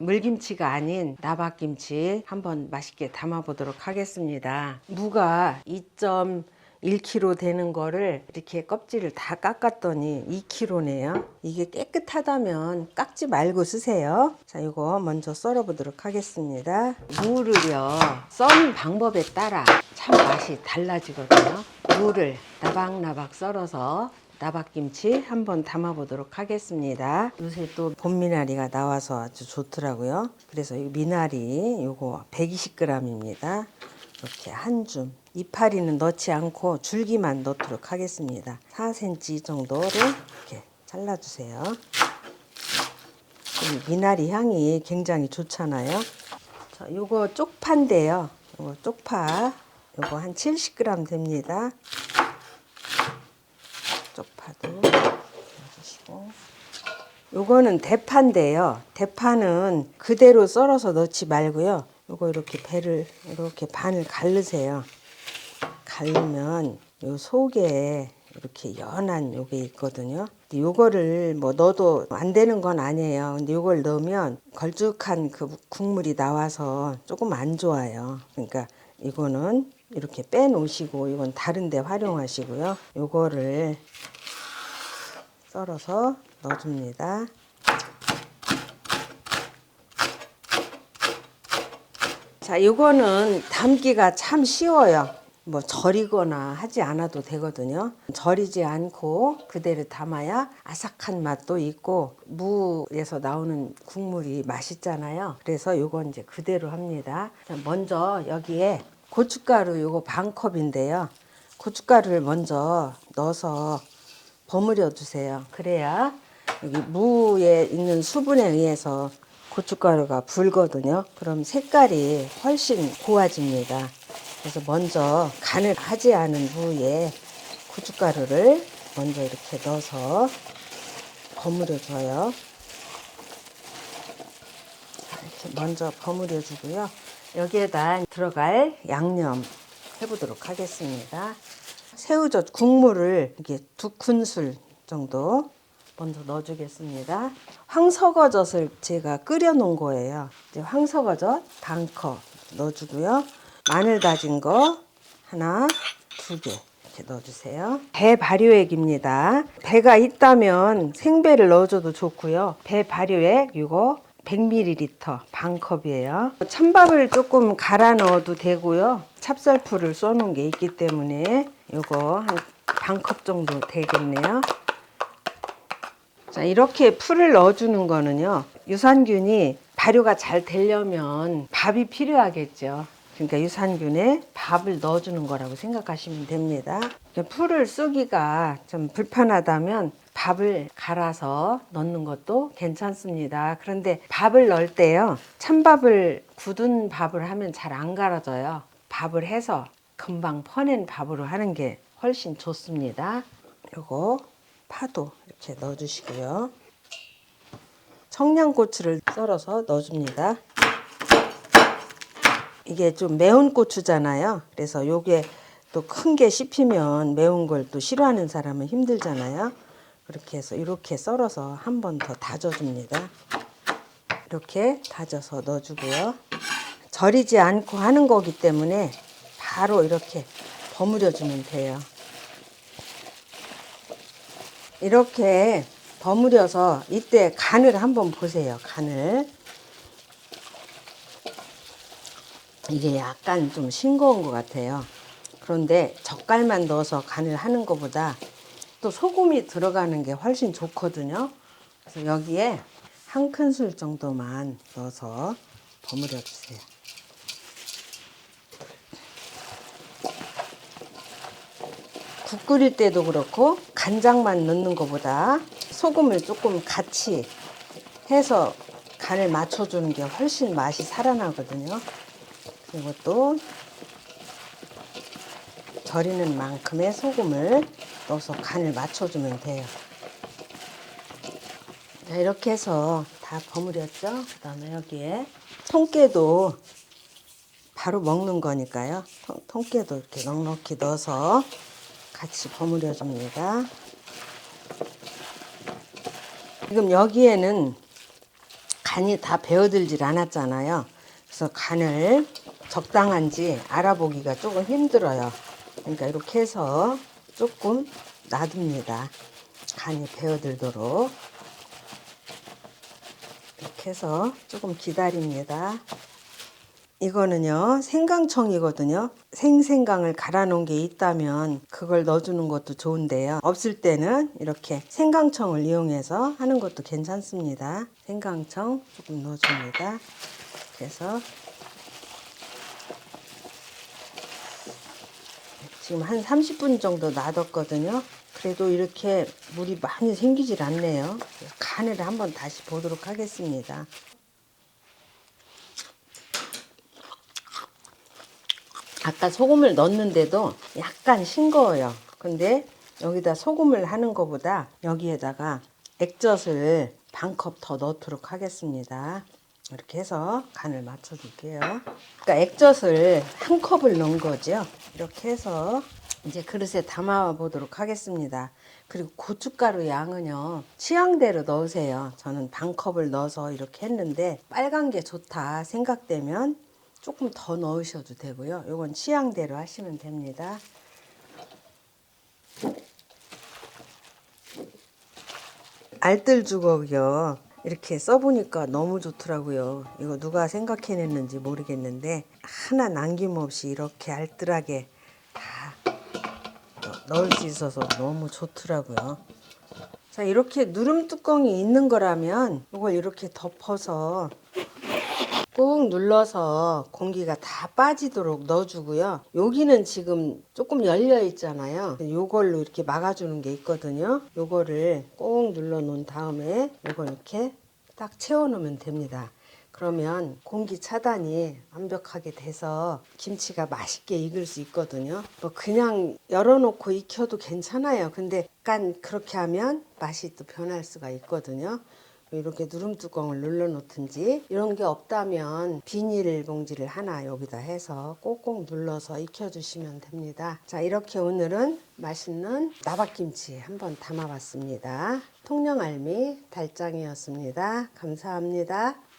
물김치가 아닌 나박김치 한번 맛있게 담아 보도록 하겠습니다. 무가 2.1kg 되는 거를 이렇게 껍질을 다 깎았더니 2kg네요. 이게 깨끗하다면 깎지 말고 쓰세요. 자, 이거 먼저 썰어 보도록 하겠습니다. 무를요, 써는 방법에 따라 참 맛이 달라지거든요. 무를 나박나박 썰어서 나박김치 한번 담아보도록 하겠습니다. 요새 또 봄미나리가 나와서 아주 좋더라고요. 그래서 이 미나리 요거 120g입니다. 이렇게 한 줌. 이파리는 넣지 않고 줄기만 넣도록 하겠습니다. 4cm 정도를 이렇게 잘라주세요. 이 미나리 향이 굉장히 좋잖아요. 자, 요거 쪽파인데요. 요거 쪽파. 요거 한 70g 됩니다. 쪽파도 넣어주시고 요거는 대파인데요. 대파는 그대로 썰어서 넣지 말고요. 요거 이렇게 배를 이렇게 반을 갈르세요. 갈르면 요 속에 이렇게 연한 요게 있거든요. 요거를 뭐 넣어도 안 되는 건 아니에요. 근데 요걸 넣으면 걸쭉한 그 국물이 나와서 조금 안 좋아요. 그러니까 이거는 이렇게 빼놓으시고 이건 다른 데 활용하시고요. 요거를 썰어서 넣어줍니다. 자, 요거는 담기가 참 쉬워요. 뭐 절이거나 하지 않아도 되거든요. 절이지 않고 그대로 담아야 아삭한 맛도 있고 무에서 나오는 국물이 맛있잖아요. 그래서 요건 이제 그대로 합니다. 자, 먼저 여기에 고춧가루 요거 반 컵인데요. 고춧가루를 먼저 넣어서 버무려 주세요. 그래야 여기 무에 있는 수분에 의해서 고춧가루가 불거든요. 그럼 색깔이 훨씬 고와집니다. 그래서 먼저 간을 하지 않은 무에 고춧가루를 먼저 이렇게 넣어서 버무려 줘요. 이렇게 먼저 버무려 주고요. 여기에다 들어갈 양념 해보도록 하겠습니다. 새우젓 국물을 이렇게 두 큰술 정도 먼저 넣어주겠습니다. 황석어젓을 제가 끓여 놓은 거예요. 이제 황석어젓 반컵 넣어주고요. 마늘 다진 거 하나, 두 개. 넣어주세요. 배 발효액입니다. 배가 있다면 생배를 넣어줘도 좋고요. 배 발효액 이거 100ml 반 컵이에요. 찬밥을 조금 갈아 넣어도 되고요. 찹쌀풀을 써놓은 게 있기 때문에 이거 한 반 컵 정도 되겠네요. 자, 이렇게 풀을 넣어주는 거는요. 유산균이 발효가 잘 되려면 밥이 필요하겠죠. 그러니까 유산균에 밥을 넣어주는 거라고 생각하시면 됩니다. 풀을 쓰기가 좀 불편하다면 밥을 갈아서 넣는 것도 괜찮습니다. 그런데 밥을 넣을 때요. 찬밥을 굳은 밥을 하면 잘 안 갈아져요. 밥을 해서 금방 퍼낸 밥으로 하는 게 훨씬 좋습니다. 요거 파도 이렇게 넣어주시고요. 청양고추를 썰어서 넣어줍니다. 이게 좀 매운 고추잖아요. 그래서 요게 또 큰 게 씹히면 매운 걸 또 싫어하는 사람은 힘들잖아요. 그렇게 해서 이렇게 썰어서 한 번 더 다져줍니다. 이렇게 다져서 넣어주고요. 절이지 않고 하는 거기 때문에 바로 이렇게 버무려주면 돼요. 이렇게 버무려서 이때 간을 한번 보세요. 간을. 이게 약간 좀 싱거운 것 같아요. 그런데 젓갈만 넣어서 간을 하는 것보다 또 소금이 들어가는 게 훨씬 좋거든요. 그래서 여기에 한 큰술 정도만 넣어서 버무려 주세요. 국 끓일 때도 그렇고 간장만 넣는 것보다 소금을 조금 같이 해서 간을 맞춰주는 게 훨씬 맛이 살아나거든요. 그리고 또 절이는 만큼의 소금을 넣어서 간을 맞춰주면 돼요. 자, 이렇게 해서 다 버무렸죠? 그 다음에 여기에 통깨도 바로 먹는 거니까요. 통, 통깨도 이렇게 넉넉히 넣어서 같이 버무려 줍니다. 지금 여기에는 간이 다 배어들질 않았잖아요. 그래서 간을 적당한지 알아보기가 조금 힘들어요. 그러니까 이렇게 해서 조금 놔둡니다. 간이 배어들도록. 이렇게 해서 조금 기다립니다. 이거는요 생강청이거든요 생생강을 갈아 놓은 게 있다면 그걸 넣어주는 것도 좋은데요 없을 때는 이렇게 생강청을 이용해서 하는 것도 괜찮습니다 생강청 조금 넣어줍니다 그래서 지금 한 30분 정도 놔뒀거든요 그래도 이렇게 물이 많이 생기질 않네요 간을 한번 다시 보도록 하겠습니다 아까 소금을 넣었는데도 약간 싱거워요. 근데 여기다 소금을 하는 것보다 여기에다가 액젓을 반 컵 더 넣도록 하겠습니다. 이렇게 해서 간을 맞춰줄게요. 그러니까 액젓을 한 컵을 넣은 거죠. 이렇게 해서 이제 그릇에 담아 보도록 하겠습니다. 그리고 고춧가루 양은요 취향대로 넣으세요. 저는 반 컵을 넣어서 이렇게 했는데 빨간 게 좋다 생각되면 조금 더 넣으셔도 되고요. 이건 취향대로 하시면 됩니다. 알뜰 주걱이요. 이렇게 써보니까 너무 좋더라고요. 이거 누가 생각해냈는지 모르겠는데 하나 남김없이 이렇게 알뜰하게 다 넣- 넣을 수 있어서 너무 좋더라고요. 자 이렇게 누름 뚜껑이 있는 거라면 이걸 이렇게 덮어서 꾹 눌러서 공기가 다 빠지도록 넣어주고요. 여기는 지금 조금 열려 있잖아요. 요걸로 이렇게 막아주는 게 있거든요. 요거를 꾹 눌러 놓은 다음에 요걸 이렇게 딱 채워 놓으면 됩니다. 그러면 공기 차단이 완벽하게 돼서 김치가 맛있게 익을 수 있거든요. 뭐 그냥 열어놓고 익혀도 괜찮아요. 근데 약간 그렇게 하면 맛이 또 변할 수가 있거든요. 이렇게 누름 뚜껑을 눌러 놓든지 이런 게 없다면 비닐 봉지를 하나 여기다 해서 꼭꼭 눌러서 익혀 주시면 됩니다. 자, 이렇게 오늘은 맛있는 나박김치 한번 담아 봤습니다. 통영알미 달짱이었습니다. 감사합니다.